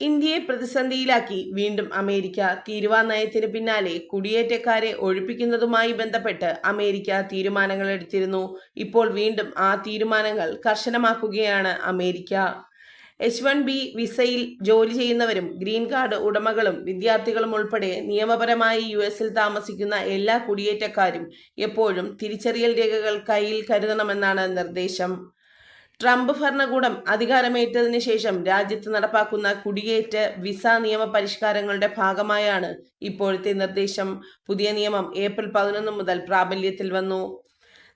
ഇന്ത്യയെ പ്രതിസന്ധിയിലാക്കി വീണ്ടും അമേരിക്ക തീരുവാ നയത്തിന് പിന്നാലെ കുടിയേറ്റക്കാരെ ഒഴിപ്പിക്കുന്നതുമായി ബന്ധപ്പെട്ട് അമേരിക്ക തീരുമാനങ്ങൾ എടുത്തിരുന്നു. ഇപ്പോൾ വീണ്ടും ആ തീരുമാനങ്ങൾ കർശനമാക്കുകയാണ് അമേരിക്ക. എച്ച് വൺ ബി വിസയിൽ ജോലി ചെയ്യുന്നവരും ഗ്രീൻ കാർഡ് ഉടമകളും വിദ്യാർത്ഥികളും ഉൾപ്പെടെ നിയമപരമായി യു എസിൽ താമസിക്കുന്ന എല്ലാ കുടിയേറ്റക്കാരും എപ്പോഴും തിരിച്ചറിയൽ രേഖകൾ കയ്യിൽ കരുതണമെന്നാണ് നിർദ്ദേശം. ട്രംപ് ഭരണകൂടം അധികാരമേറ്റതിനു ശേഷം രാജ്യത്ത് നടപ്പാക്കുന്ന കുടിയേറ്റ വിസ നിയമ പരിഷ്കാരങ്ങളുടെ ഭാഗമായാണ് ഇപ്പോഴത്തെ നിർദ്ദേശം. പുതിയ നിയമം ഏപ്രിൽ പതിനൊന്ന് മുതൽ പ്രാബല്യത്തിൽ വന്നു.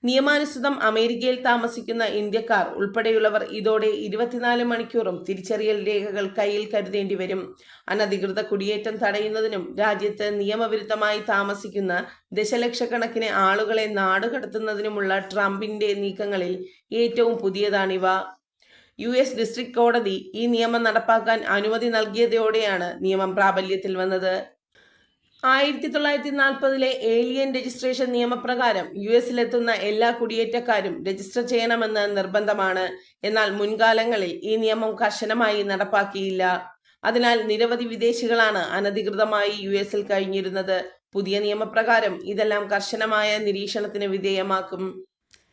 നിയമാനുസൃതം അമേരിക്കയിൽ താമസിക്കുന്ന ഇന്ത്യക്കാർ ഉൾപ്പെടെയുള്ളവർ ഇതോടെ ഇരുപത്തിനാല് മണിക്കൂറും തിരിച്ചറിയൽ രേഖകൾ കയ്യിൽ കരുതേണ്ടി വരും. അനധികൃത കുടിയേറ്റം തടയുന്നതിനും രാജ്യത്ത് നിയമവിരുദ്ധമായി താമസിക്കുന്ന ദശലക്ഷക്കണക്കിന് ആളുകളെ നാടുകടത്തുന്നതിനുമുള്ള ട്രംപിന്റെ നീക്കങ്ങളിൽ ഏറ്റവും പുതിയതാണിവ. യു എസ് ഡിസ്ട്രിക്ട് കോടതി ഈ നിയമം നടപ്പാക്കാൻ അനുമതി നൽകിയതോടെയാണ് നിയമം പ്രാബല്യത്തിൽ വന്നത്. ആയിരത്തി തൊള്ളായിരത്തി നാൽപ്പതിലെ ഏലിയൻ രജിസ്ട്രേഷൻ നിയമപ്രകാരം യു എസിലെത്തുന്ന എല്ലാ കുടിയേറ്റക്കാരും രജിസ്റ്റർ ചെയ്യണമെന്ന് നിർബന്ധമാണ്. എന്നാൽ മുൻകാലങ്ങളിൽ ഈ നിയമം കർശനമായി നടപ്പാക്കിയില്ല. അതിനാൽ നിരവധി വിദേശികളാണ് അനധികൃതമായി യു എസിൽ കഴിഞ്ഞിരുന്നത്. പുതിയ നിയമപ്രകാരം ഇതെല്ലാം കർശനമായ നിരീക്ഷണത്തിന് വിധേയമാക്കും.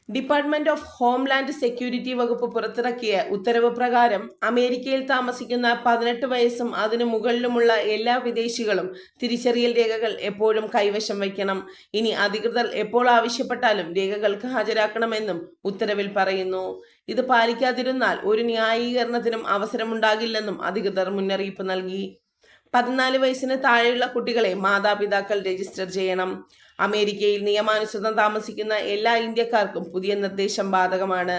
ഡിപ്പാർട്ട്മെന്റ് ഓഫ് ഹോംലാൻഡ് സെക്യൂരിറ്റി വകുപ്പ് പുറത്തിറക്കിയ ഉത്തരവ് പ്രകാരം അമേരിക്കയിൽ താമസിക്കുന്ന പതിനെട്ട് വയസ്സും അതിനു മുകളിലുമുള്ള എല്ലാ വിദേശികളും തിരിച്ചറിയൽ രേഖകൾ എപ്പോഴും കൈവശം വയ്ക്കണം. ഇനി അധികൃതർ എപ്പോൾ ആവശ്യപ്പെട്ടാലും രേഖകൾക്ക് ഹാജരാക്കണമെന്നും ഉത്തരവിൽ പറയുന്നു. ഇത് പാലിക്കാതിരുന്നാൽ ഒരു ന്യായീകരണത്തിനും അവസരമുണ്ടാകില്ലെന്നും അധികൃതർ മുന്നറിയിപ്പ് നൽകി. പതിനാല് വയസ്സിന് താഴെയുള്ള കുട്ടികളെ മാതാപിതാക്കൾ രജിസ്റ്റർ ചെയ്യണം. അമേരിക്കയിൽ നിയമാനുസൃതം താമസിക്കുന്ന എല്ലാ ഇന്ത്യക്കാർക്കും പുതിയ നിർദ്ദേശം ബാധകമാണ്.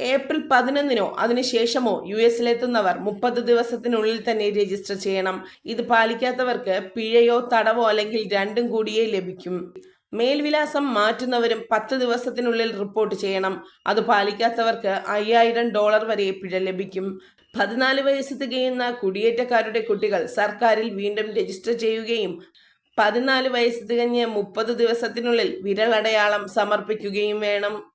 ഏപ്രിൽ പതിനൊന്നിനോ അതിനുശേഷമോ യു എസിലെത്തുന്നവർ മുപ്പത് ദിവസത്തിനുള്ളിൽ തന്നെ രജിസ്റ്റർ ചെയ്യണം. ഇത് പാലിക്കാത്തവർക്ക് പിഴയോ തടവോ അല്ലെങ്കിൽ രണ്ടും കൂടിയേ ലഭിക്കും. മേൽവിലാസം മാറ്റുന്നവരും പത്ത് ദിവസത്തിനുള്ളിൽ റിപ്പോർട്ട് ചെയ്യണം. അത് പാലിക്കാത്തവർക്ക് അയ്യായിരം ഡോളർ വരെ പിഴ ലഭിക്കും. പതിനാല് വയസ്സ് തികയുന്ന കുടിയേറ്റക്കാരുടെ കുട്ടികൾ സർക്കാരിൽ വീണ്ടും രജിസ്റ്റർ ചെയ്യുകയും പതിനാല് വയസ്സ് തികഞ്ഞ് മുപ്പത് ദിവസത്തിനുള്ളിൽ വിരലടയാളം സമർപ്പിക്കുകയും വേണം.